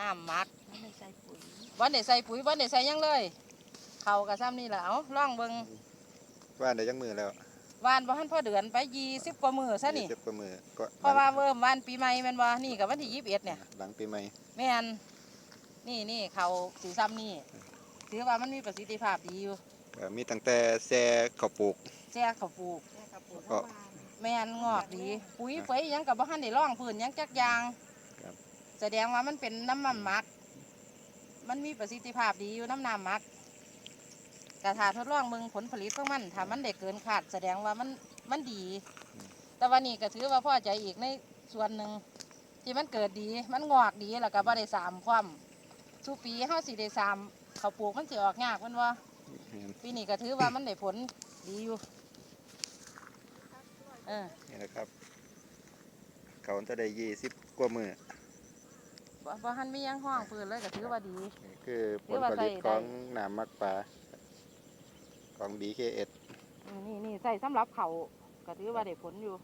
น้ำหมักไม่ได้ใส่ปุ๋ยวันได้ใส่ปุ๋ยวันได้ใส่หยังเลย เขากระซ้ำนี่แหละเอาล่องเบิงว่าได้จังมือแล้ววานบ่ทันพอเดือนไปยี่สิบกว่ามือซะนี่เจ็บกว่ามือก็เพราะว่าเริ่มวันปีใหม่แม่นบ่นี่กับวันที่ยี่สิบเอ็ดเนี่ย หลังปีใหม่แม่นนี่นี่เขาสีซ้ำนี่ถือว่ามันมีประสิทธิภาพดีอยู่ก็มีตั้งแต่แซ่ข้าวปลูก แจ้เขาปลูกแค่กระปุกก็เมื่อวานแม่นงอกดี ปุ๋ยเฟยหยังกับบ่ทันได้ร่องพื้นหยังจักอยางครับ แสดงว่ามันเป็นน้ำมันมัก มันมีประสิทธิภาพดีอยู่น้ำน้ำมักกระถาทดลองมืองผลผลิตของมันถ้ามันได้เกินขาดแสดงว่ามันมันดี แต่วันนี้ก็ถือว่าพ่อใจอีกในส่วนหนึ่งที่มันเกิดดี มันงอกดีแล้วก็บ่ได้สามความสุปีเฮาสิได้สามเขาปลูกมันสิออกยากมันว่าปีนี้ก็ถือว่ามันได้ผลดีอยู่เออนี่แหละครับ เขาจะได้ยี่สิบกว่ามือ บ่บ่หันมีหยังห้องปืนเลยก็ถือว่าดี นี่คือผหรืลอว่าผลิตใส่ได้ของน้ำมักปลาของ BKS อืมนี่นี่ใส่สำหรับเขาก็ถือว่าได้ผลอยู่